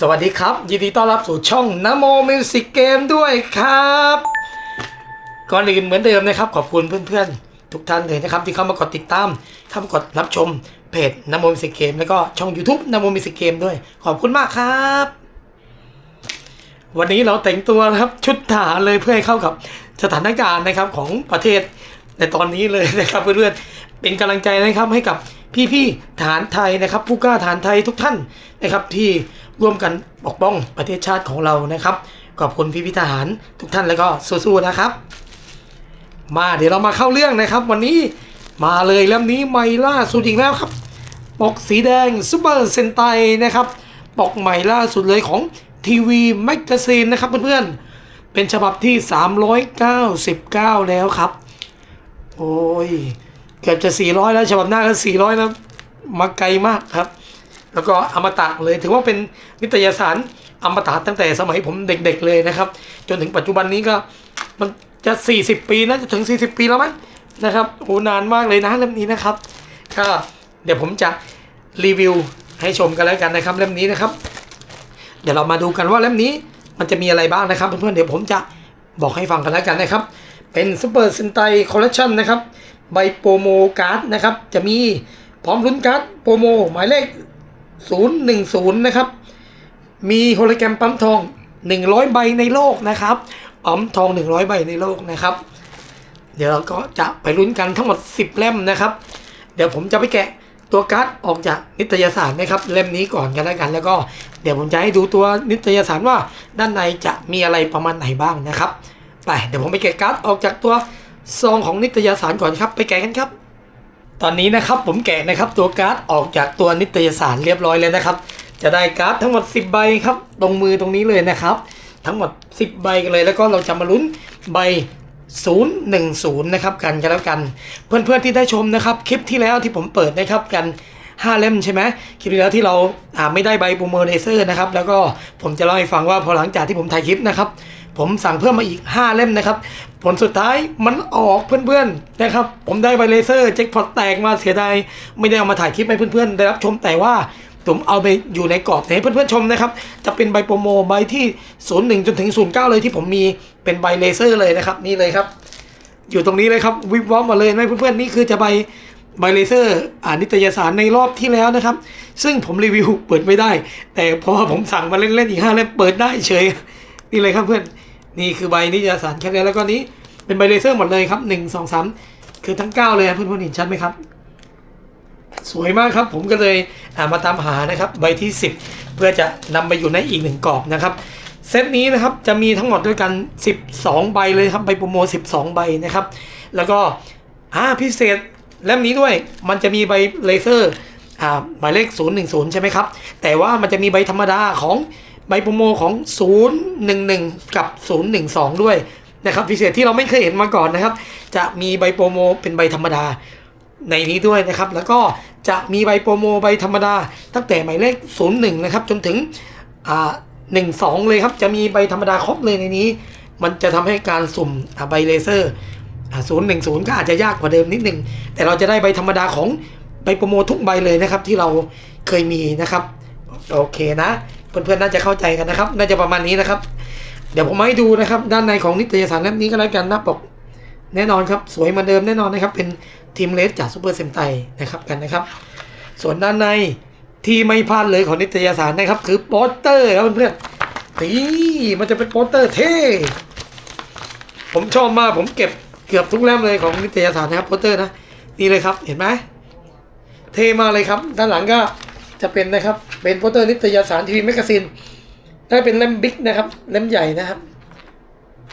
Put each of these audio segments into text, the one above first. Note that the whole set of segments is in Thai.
สวัสดีครับ ยินดีต้อนรับสู่ช่องนโมมิวสิกเกมด้วยครับ ก่อนอื่นเหมือนเดิมนะครับ ขอบคุณเพื่อนๆ ทุกท่านเลยนะครับ ที่เข้ามากดติดตามเข้ามากดรับชมเพจนโมมิวสิกเกมแล้วก็ช่อง YouTube นโมมิวสิกเกมด้วย ขอบคุณมากครับ วันนี้เราแต่งตัวนะครับชุดทหารเลยเพื่อให้เข้ากับสถานการณ์นะครับของประเทศในตอนนี้เลยนะครับเพื่อนๆเป็นกำลังใจนะครับให้กับพี่ๆทหารไทยนะครับ ผู้กล้าทหารไทยทุกท่านนะครับที่ ร่วมกันปกป้องประเทศชาติของเรานะครับ ขอบคุณพี่ๆทหารทุกท่านแล้วก็สู้ๆนะครับ มาเดี๋ยวเรามาเข้าเรื่องนะครับ วันนี้มาเลยเล่มนี้ใหม่ล่าสุดอีกแล้วครับปกสีแดงซูเปอร์เซนไตนะครับปกใหม่ล่าสุดเลยของทีวีแมกกาซีนนะครับเพื่อนๆเป็นฉบับที่ 399 แล้วครับ โอ้ย เกือบจะ 400 แล้วฉบับหน้าก็400แล้วมาไกลมากครับ แล้วก็อมตะเลยถือว่าเป็นนิตยสารอมตะตั้งแต่สมัยผมเด็กๆเลยนะครับ จนถึงปัจจุบันนี้ก็มันจะ 40 ปีนะจะถึง 40 ปีแล้วมั้งนะครับโอ้นานมากเลยนะเล่มนี้นะครับก็เดี๋ยวผมจะรีวิวให้ชมกันแล้วกันนะครับเล่มนี้นะครับ เดี๋ยวเรามาดูกันว่าเล่มนี้มันจะมีอะไรบ้างนะครับ เพื่อนๆเดี๋ยวผมจะบอกให้ฟังกันแล้วกันนะครับ เป็นซูเปอร์เซนไตคอลเลคชันนะครับใบโปรโมการ์ดนะครับ จะมีพร้อมลุ้นการ์ดโปรโมหมายเลข 010 นะครับ มีโฮโลแกรมปั๊มทอง 100 ใบในโลกนะครับปั๊มทอง 100 ใบในโลกนะครับ เดี๋ยวเราก็จะไปลุ้นกันทั้งหมด 10 เล่มนะครับ เดี๋ยวผมจะไปแกะตัวการ์ดออกจากนิตยสารนะครับ เล่มนี้ก่อนกันแล้วกัน แล้วก็เดี๋ยวผมจะให้ดูตัวนิตยสารว่าด้านในจะมีอะไรประมาณไหนบ้างนะครับไปเดี๋ยวผมไปแกะการ์ดออกจากตัวซองของนิตยสารก่อนครับ ไปแกะกันครับ ตอนนี้นะครับผมแกะนะครับตัวการ์ดออกจากตัวนิตยสารเรียบร้อยเลยนะครับ จะได้การ์ดทั้งหมด 10 ใบครับตรงมือตรงนี้เลยนะครับ ทั้งหมด 10 ใบกันเลย แล้วก็เราจะมาลุ้นใบ 010 นะครับกันกันแล้วกัน เพื่อนๆที่ได้ชมนะครับคลิปที่แล้วที่ผมเปิดนะครับกัน5เล่มใช่ไหมคลิปที่แล้วที่เราไม่ได้ใบโปรโมเลเซอร์นะครับแล้วก็ผมจะเล่าให้ฟังว่าพอหลังจากที่ผมถ่ายคลิปนะครับ ผมสั่งเพิ่มมาอีก 5 เล่มนะครับ ผลสุดท้ายมันออกเพื่อนๆนะครับ ผมได้ใบเลเซอร์แจ็คพอตแตกมาเสียดายไม่ได้เอามาถ่ายคลิปให้เพื่อนๆ ได้รับชมแต่ว่าผมเอาไปอยู่ในกรอบให้เพื่อนๆชมนะครับ จะเป็นใบโปรโมใบที่ 01 จนถึง 09 เลยที่ผมมีเป็นใบเลเซอร์เลยนะครับ นี่เลยครับ อยู่ตรงนี้เลยครับวิบวับมาเลยไหมเพื่อนๆนี่คือจะใบใบเลเซอร์อ่านนิตยสารในรอบที่แล้วนะครับ ซึ่งผมรีวิวเปิดไม่ได้ แต่พอผมสั่งมาเล่นๆอีกห้าเล่มเปิดได้เฉยนี่เลยครับเพื่อน นี่คือใบนิตยสารแค่นี้แล้วก็นี้เป็นใบเลเซอร์หมดเลยครับหนึ่งสองสามคือทั้งเก้าเลยเพื่อนๆเห็นชัดไหมครับ สวยมากครับผมก็เลยามาตามหานะครับใบที่ 10 เพื่อจะนำไปอยู่ในอีกหนึ่งกรอบนะครับเซตนี้นะครับจะมีทั้งหมดด้วยกัน 12 ใบเลยครับใบโปรโม12 ใบนะครับ แล้วก็อ่าพิเศษเล่มนี้ด้วยมันจะมีใบเลเซอร์อ่าหมายเลข 010 ใช่ไหมครับ แต่ว่ามันจะมีใบธรรมดาของ ใบโปรโมของ 011 กับ 012 ด้วยนะครับพิเศษที่เราไม่เคยเห็นมาก่อนนะครับ จะมีใบโปรโมเป็นใบธรรมดาในนี้ด้วยนะครับ แล้วก็จะมีใบโปรโมใบธรรมดา ตั้งแต่หมายเลข 01 นะครับ จนถึงอ่า12 เลยครับ จะมีใบธรรมดาครบเลยในนี้ มันจะทำให้การสุ่มใบเลเซอร์010 ก็อาจจะยากกว่าเดิมนิดนึง แต่เราจะได้ใบธรรมดาของใบโปรโมทุกใบเลยนะครับ ที่เราเคยมีนะครับ โอเคนะ เพื่อนๆน่าจะเข้าใจกันนะครับ น่าจะประมาณนี้นะครับ เดี๋ยวผมมาให้ดูนะครับ ด้านในของนิตยสารเล่มนี้ก็แล้วกันหน้าปกแน่นอนครับ สวยเหมือนเดิมแน่นอนนะครับ เป็นทีมเลสจากซูเปอร์เซมไตนะครับกันนะครับ ส่วนด้านในที่ไม่พลาดเลยของนิตยสารนะครับ คือโปสเตอร์ครับเพื่อนๆนี่มันจะเป็นโปสเตอร์เท่ผมชอบมากผมเก็บเกือบทุกเล่มเลยของนิตยสารนะครับโปสเตอร์นะนี่เลยครับเห็นไหมเท่มากเลยครับ ด้านหลังก็ จะเป็นนะครับเป็นโปสเตอร์นิตยสารทีวีแมกกาซีนได้เป็นเล่มบิ๊กนะครับเล่มใหญ่นะครับ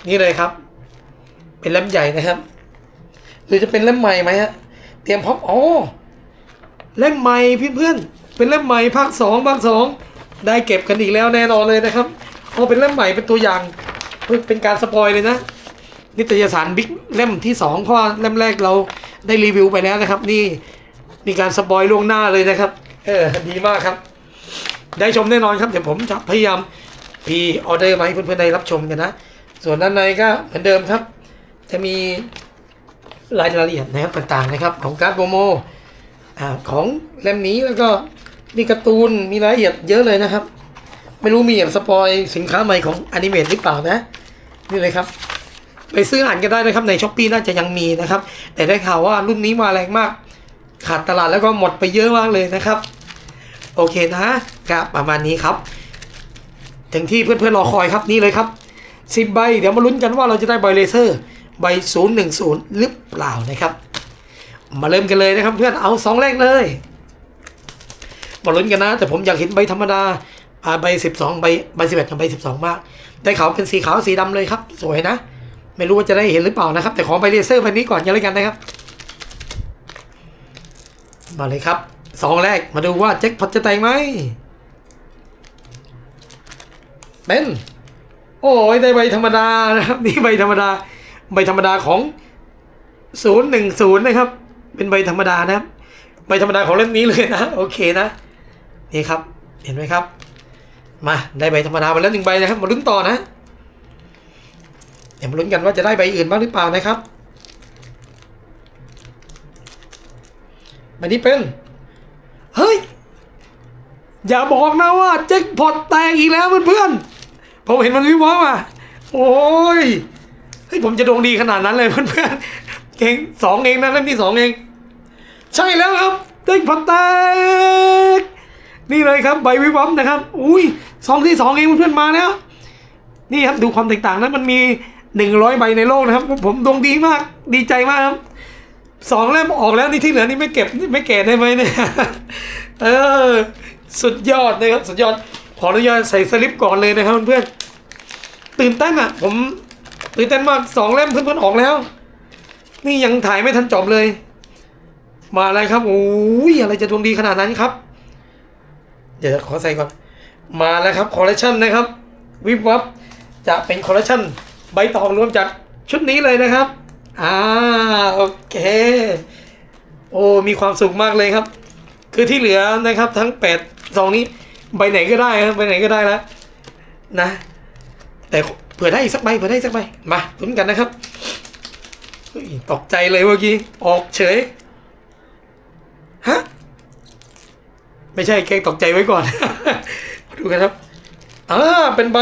นี่เลยครับ เป็นเล่มใหญ่นะครับ หรือจะเป็นเล่มใหม่ไหมฮะเตรียมพร้อมอ๋อเล่มใหม่เพื่อนๆเป็นเล่มใหม่ภาคสองภาคสองได้เก็บกันอีกแล้วแน่นอนเลยนะครับเอาเป็นเล่มใหม่เป็นตัวอย่างเป็นการสปอยเลยนะนิตยสารบิ๊กเล่มที่สองเพราะเล่มแรกเราได้รีวิวไปแล้วนะครับ นี่มีการสปอยล่วงหน้าเลยนะครับ เออดีมากครับ ได้ชมแน่นอนครับเดี๋ยวผมจะพยายามพีออเดอร์มาให้เพื่อนๆได้รับชมกันนะ ส่วนด้านในก็เหมือนเดิมครับ จะมีรายละเอียดนะครับต่างๆนะครับ ของการ์ดโปรโมอ่าของเล่มนี้แล้วก็มีการ์ตูนมีรายละเอียดเยอะเลยนะครับ ไม่รู้มีแบบสปอยสินค้าใหม่ของอนิเมะหรือเปล่านะ นี่เลยครับ ไปซื้ออ่านกันได้นะครับในช้อปปีน่าจะยังมีนะครับ แต่ได้ข่าวว่ารุ่นนี้มาแรงมาก ขาดตลาดแล้วก็หมดไปเยอะมากเลยนะครับ โอเคนะครับประมาณนี้ครับ ถึงที่เพื่อนๆรอคอยครับนี่เลยครับสิบใบ เดี๋ยวมาลุ้นกันว่าเราจะได้ใบเลเซอร์ใบ010หรือเปล่านะครับ มาเริ่มกันเลยนะครับเพื่อนเอาสองแรกเลยมาลุ้นกันนะ แต่ผมอยากเห็นใบธรรมดาอ่าใบ12ใบใบ11กับใบ12มาก ได้ขาวเป็นสีขาวสีดำเลยครับ สวยนะ ไม่รู้ว่าจะได้เห็นหรือเปล่านะครับ แต่ขอใบเลเซอร์ใบนี้ก่อนกันเลยกันนะครับ มาเลยครับ สองแรกมาดูว่าแจ็คพอตจะแตกไหม เป็น โอ้ยได้ใบธรรมดานะครับ นี่ใบธรรมดา ใบธรรมดาของ010นะครับ เป็นใบธรรมดานะครับ ใบธรรมดาของเล่มนี้เลยนะ โอเคนะ นี่ครับ เห็นไหมครับ มาได้ใบธรรมดามาแล้วหนึ่งใบนะครับ มาลุ้นต่อนะ เดี๋ยวมาลุ้นกันว่าจะได้ใบอื่นบ้างหรือเปล่านะครับใบนี้เป็น เฮ้ย อย่าบอกนะว่าแจ็คพอตแตกอีกแล้วเพื่อนๆผมเห็นมันวิวาอะโอ้ยเฮ้ยผมจะดวงดีขนาดนั้นเลยเพื่อนๆเก่งสองเองนะเล่มที่สองเอง ใช่แล้วครับแจ็คพอตแตกนี่เลยครับใบวิวัมนะครับ อุ้ยสองที่สองเองเพื่อนๆมาแล้วนี่ครับดูความแตกต่างนะมันมีหนึ่งร้อยใบในโลกนะครับ ผมดวงดีมากดีใจมากครับ สองเล่มออกแล้วนี่ที่เหลือนี่ไม่เก็บไม่เก็บได้ไหมเนี่ยเออสุดยอดนะครับสุดยอดขออนุญาตใส่สลิปก่อนเลยนะครับเพื่อนๆตื่นเต้นอะ ผมตื่นเต้นมากสองเล่มเพื่อนๆออกแล้ว นี่ยังถ่ายไม่ทันจบเลย มาแล้วครับโอ้ยอะไรจะดวงดีขนาดนั้นครับ เดี๋ยวขอใส่ก่อนมาแล้วครับคอลเลคชันนะครับ วิบวับจะเป็นคอลเลคชันใบตองรวมจากชุดนี้เลยนะครับ อ่าโอเค โอ้มีความสุขมากเลยครับ คือที่เหลือนะครับ ทั้งแปดซองนี้ใบไหนก็ได้ครับใบไหนก็ได้แล้วนะ แต่เผื่อได้อีกสักใบเผื่อได้สักใบมาลุ้นกันนะครับตกใจเลยเมื่อกี้ออกเฉยฮะไม่ใช่แกตกใจไว้ก่อนมาดูกันครับอ่าเป็นใบ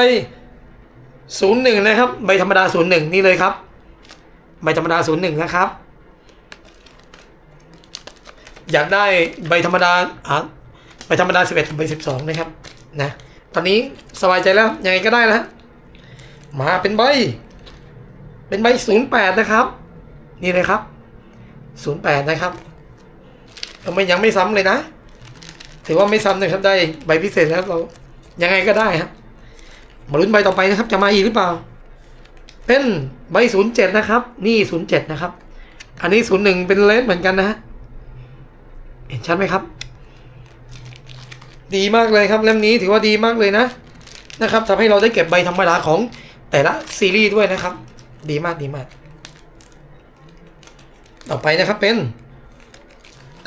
ศูนย์หนึ่งนะครับ ใบธรรมดาศูนย์หนึ่งนี่เลยครับ ใบธรรมดาศูนย์หนึ่งนะครับ อยากได้ใบธรรมดาอะใบธรรมดาสิบเอ็ดใบสิบสองนะครับนะตอนนี้สบายใจแล้วยังไงก็ได้แล้วมาเป็นใบ เป็นใบศูนย์แปดนะครับ นี่เลยครับศูนย์แปดนะครับเราไม่ยังไม่ซ้ำเลยนะ ถือว่าไม่ซ้ำนะครับได้ใบพิเศษแล้วเรายังไงก็ได้ครับมาลุ้นใบต่อไปนะครับ จะมาอีกหรือเปล่า เป็นใบศูนย์เจ็ดนะครับ นี่ศูนย์เจ็ดนะครับ อันนี้ศูนย์หนึ่งเป็นเลสเหมือนกันนะฮะเห็นชัดไหมครับ ดีมากเลยครับเล่มนี้ถือว่าดีมากเลยนะนะครับทำให้เราได้เก็บใบธรรมดาของแต่ละซีรีส์ด้วยนะครับ ดีมากดีมาก ต่อไปนะครับเป็น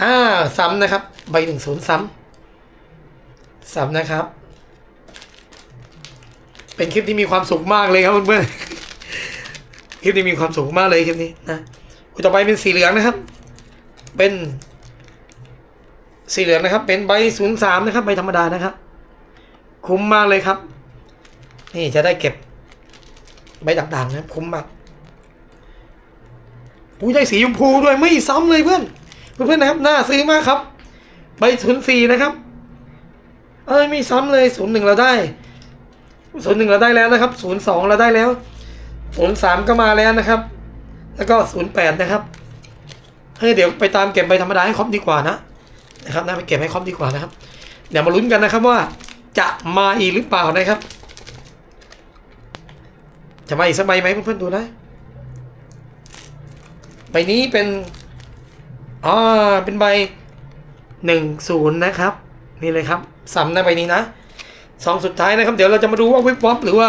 อ่าซ้ำนะครับ ใบหนึ่งศูนย์ซ้ำซ้ำนะครับ เป็นคลิปที่มีความสุขมากเลยครับเพื่อนๆ คลิปนี้มีความสุขมากเลยคลิปนี้นะต่อไปเป็นสีเหลืองนะครับ เป็น สีเหลืองนะครับ เป็นใบศูนย์สามนะครับใบธรรมดานะครับ คุ้มมากเลยครับ นี่จะได้เก็บใบต่างๆนะครับคุ้มมากอุ้ยได้สีชมพูด้วยไม่ซ้ำเลยเพื่อนเพื่อนๆนะครับน่าซื้อมากครับ ใบศูนย์สี่นะครับ เอ้ยไม่ซ้ำเลยศูนย์หนึ่งเราได้ศูนย์หนึ่งเราได้แล้วนะครับศูนย์สองเราได้แล้ว ศูนย์สามก็มาแล้วนะครับ แล้วก็ศูนย์แปดนะครับเฮ้ยเดี๋ยวไปตามเก็บใบธรรมดาให้ครบดีกว่านะนะครับน่าไปเก็บให้ครบดีกว่านะครับ เดี๋ยวมาลุ้นกันนะครับว่าจะมาอีกหรือเปล่านะครับ จะมาอีกสักใบไหมเพื่อนๆดูนะใบนี้เป็นอ่าเป็นใบหนึ่งศูนย์นะครับ นี่เลยครับซ้ำนะใบนี้นะสองสุดท้ายนะครับ เดี๋ยวเราจะมาดูว่าวิบวับหรือว่า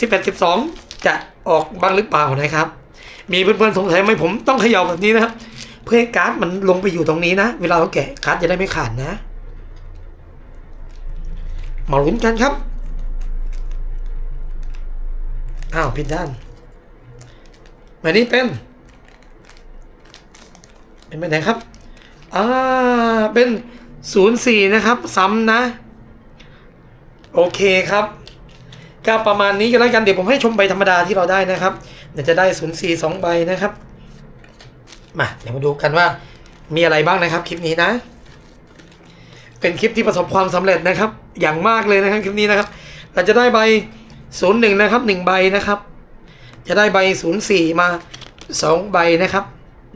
สิบแปดสิบสองจะ ออกบ้างหรือเปล่านะครับ มีเพื่อนๆสงสัยไหมผมต้องเขย่าแบบนี้นะครับ เพื่อให้การ์ดมันลงไปอยู่ตรงนี้นะ เวลาเราแกะการ์ดจะได้ไม่ขาดนะ มาลุ้นกันครับ อ้าวผิดด้านแบบนี้เป็น เป็นไปไหนครับอ่าเป็นศูนย์สี่นะครับ ซ้ำนะ โอเคครับ ก็ประมาณนี้ก็แล้วกันเดี๋ยวผมให้ชมใบธรรมดาที่เราได้นะครับเดี๋ยวจะได้ศูนย์สี่สองใบนะครับมาเดี๋ยวมาดูกันว่ามีอะไรบ้างนะครับคลิปนี้นะ เป็นคลิปที่ประสบความสำเร็จนะครับ อย่างมากเลยนะครับคลิปนี้นะครับ เราจะได้ใบศูนย์หนึ่งนะครับหนึ่งใบนะครับ จะได้ใบศูนย์สี่มาสองใบนะครับ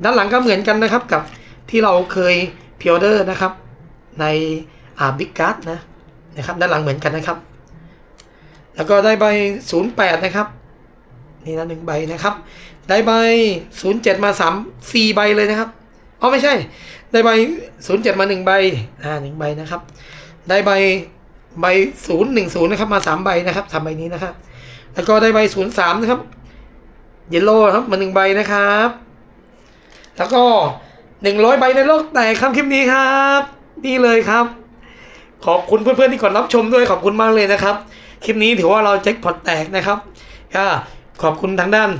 ด้านหลังก็เหมือนกันนะครับกับที่เราเคยพิออเดอร์นะครับ ในอาบิ๊กการ์ดนะนะครับ ด้านหลังเหมือนกันนะครับ แล้วก็ได้ใบ 08 นะครับ นี่นะหนึ่งใบนะครับ ได้ใบ 07 มา 3 4 ใบเลยนะครับอ๋อไม่ใช่ ได้ใบ 07 มา 1 ใบอ่าหนึ่งใบนะครับ ได้ใบใบ 010 นะครับ มา 3 ใบนะครับสามใบนี้นะครับ แล้วก็ได้ใบ 03 นะครับเยลโล่ครับมา1ใบนะครับ แล้วก็100ใบในโลกแตกครับคลิปนี้ครับ นี่เลยครับ ขอบคุณเพื่อนๆที่กดรับชมด้วยขอบคุณมากเลยนะครับ คลิปนี้ถือว่าเราแจ็คพอตแตกนะครับก็ขอบคุณทางด้าน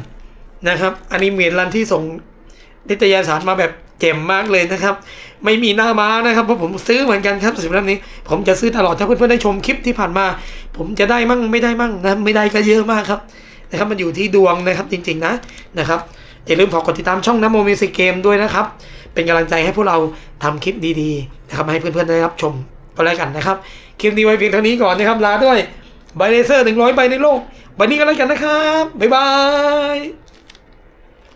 นะครับอนิเมตรันที่ส่งนิตยสารมาแบบเจ๋มมากเลยนะครับ ไม่มีหน้าม้านะครับเพราะผมซื้อเหมือนกันครับสำหรับนี้ ผมจะซื้อตลอดถ้าเพื่อนๆได้ชมคลิปที่ผ่านมา ผมจะได้มั่งไม่ได้มั่งนะไม่ได้ก็เยอะมากครับนะครับ มันอยู่ที่ดวงนะครับจริง ๆ นะนะครับอย่าลืมฝากกดติดตามช่องน้ำโมมิวสิกเกมด้วยนะครับ เป็นกำลังใจให้พวกเราทำคลิปดีๆนะครับให้เพื่อนๆได้รับชมก็แล้วกันนะครับ คลิปนี้ไว้เพียงเท่านี้ก่อนนะครับลาด้วย ไบเลเซอร์หนึ่งร้อยใบในโลกใบนี้ก็แล้วกันนะครับ บ๊ายบาย